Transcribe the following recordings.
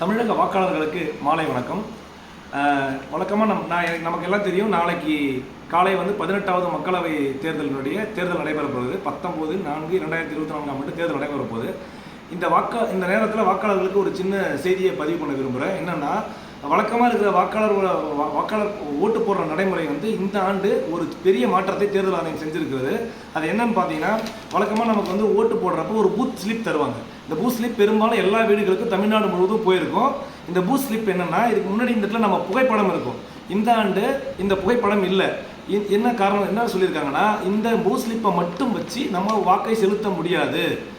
தமிழக வாக்காளர்களுக்கு மாலை வணக்கம். வழக்கமாக நம் நான் நமக்கு எல்லாம் தெரியும் நாளைக்கு காலை வந்து பதினெட்டாவது மக்களவை தேர்தலினுடைய தேர்தல் நடைபெற போகுது. பத்தொம்போது நான்கு இரண்டாயிரத்தி இருபத்தி நான்காம் ஆண்டு தேர்தல் நடைபெற போகுது. இந்த வாக்கா இந்த நேரத்தில் வாக்காளர்களுக்கு ஒரு சின்ன செய்தியை பதிவு பண்ண விரும்புகிறேன் என்னென்னா வழக்கமாக இருக்கிற வாக்காளர் வா- வாக்காளர் ஓட்டு போடுற நடைமுறை வந்து இந்த ஆண்டு ஒரு பெரிய மாற்றத்தை தேர்தல் ஆணையம் செஞ்சுருக்குது அது என்னன்னு பார்த்தீங்கன்னா வழக்கமாக நமக்கு வந்து ஓட்டு போடுறப்போ ஒரு பூத் ஸ்லிப் தருவாங்க. இந்த பூத் ஸ்லிப் பெரும்பாலும் எல்லா வீடுகளுக்கும் தமிழ்நாடு முழுவதும் போயிருக்கும். இந்த பூத் ஸ்லிப் என்னென்னா இதுக்கு முன்னாடி இந்த இடத்துல நம்ம புகைப்படம் இருக்கும். இந்த ஆண்டு இந்த புகைப்படம் இல்லை. என்ன காரணம் என்ன சொல்லியிருக்காங்கன்னா இந்த பூத் ஸ்லிப்பை மட்டும் வச்சு நம்ம வாக்கை செலுத்த முடியாது.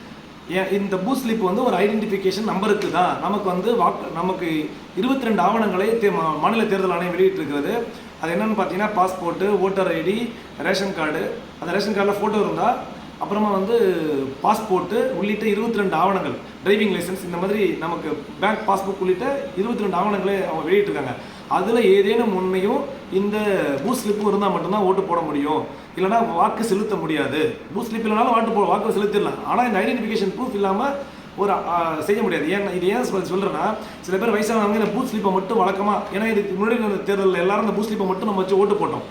இந்த பூ ஸ்லிப் வந்து ஒரு ஐடென்டிஃபிகேஷன் நம்பருக்கு தான். நமக்கு வந்து வாக்கு நமக்கு இருபத்தி ரெண்டு ஆவணங்களை தே- மா- மாநில தேர்தல் ஆணையம் வெளியிட்டிருக்கிறது. அது என்னென்னு பார்த்தீங்கன்னா passport voter ID ration card அந்த ரேஷன் கார்டில் ஃபோட்டோ இருந்தால் அப்புறமா வந்து பாஸ்போர்ட்டு உள்ளிட்ட இருபத்தி ரெண்டு ஆவணங்கள் டிரைவிங் லைசன்ஸ் இந்த மாதிரி நமக்கு பேங்க் பாஸ்புக் உள்ளிட்ட இருபத்தி ரெண்டு ஆவணங்களை அவங்க வெளியிட்டிருக்காங்க. அதில் ஏதேனும் உண்மையும் இந்த பூ ஸ்லிப்பும் இருந்தால் மட்டும்தான் ஓட்டு போட முடியும். இல்லைனா வாக்கு செலுத்த முடியாது. பூ ஸ்லிப் இல்லைனாலும் வாட்டு போ வாக்கு செலுத்திடலாம். ஆனால் இந்த ஐடென்டிஃபிகேஷன் ப்ரூஃப் இல்லாமல் ஒரு செய்ய முடியாது. ஏன் இது ஏன் சொல்கிறேன்னா சில பேர் வயசானவங்க இந்த பூத் ஸ்லிப்பை மட்டும் வழக்கமாக ஏன்னா இதுக்கு முன்னாடி தேர்தலில் எல்லாரும் இந்த பூத் ஸ்லிப்பை மட்டும் நம்ம வச்சு ஓட்டு போட்டோம்.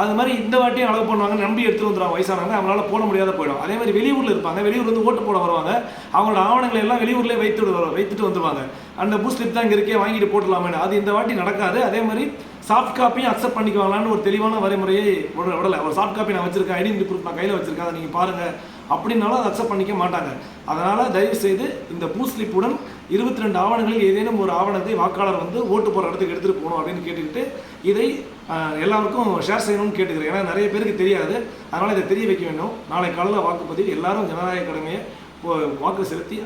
அது மாதிரி இந்த வாட்டியும் அளவு பண்ணுவாங்க நம்பி எடுத்துட்டு வந்துடுவாங்க வயசானவங்க. அவங்களால போட முடியாத போயிடும். அதே மாதிரி வெளியூர்ல இருப்பாங்க. வெளியூர் வந்து ஓட்டு போட வருவாங்க. அவங்களோட ஆவணங்களை எல்லாம் வெளியூர்லேயே வைத்து வைத்துட்டு வந்துருவாங்க. அந்த பூஸ்ட் ஸ்லிப் தான் இங்கே இருக்கே வாங்கிட்டு போட்டுலாமே அது இந்த வாட்டி நடக்காது. அதே மாதிரி சாஃப்ட் காப்பியும் அக்செப்ட் பண்ணிக்குவாங்களான்னு ஒரு தெளிவான வரைமுறையை விடலை. ஒரு சாஃப்ட் காப்பி நான் வச்சிருக்கேன் ஐடென்டி ப்ரூஃப் நான் கையில் வச்சிருக்கேன் அதை நீங்கள் பாருங்கள் அப்படின்னாலும் அதை அக்செப்ட் பண்ணிக்க மாட்டாங்க. அதனால் தயவு செய்து இந்த பூத் ஸ்லிப்புடன் இருபத்தி ரெண்டு ஆவணங்களில் ஏதேனும் ஒரு ஆவணத்தை வாக்காளர் வந்து ஓட்டு போகிற இடத்துக்கு எடுத்துகிட்டு போகணும் அப்படின்னு கேட்டுக்கிட்டு இதை எல்லாருக்கும் ஷேர் செய்யணும்னு கேட்டுக்கிறேன் ஏன்னா நிறைய பேருக்கு தெரியாது. அதனால் இதை தெரிய வைக்க வேண்டும். நாளை காலையில் வாக்குப்பதிவு எல்லாரும் ஜனநாயக கடமையை வாக்கு செலுத்தி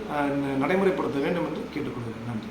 நடைமுறைப்படுத்த வேண்டும் என்று கேட்டுக்கொள்கிறேன். நன்றி.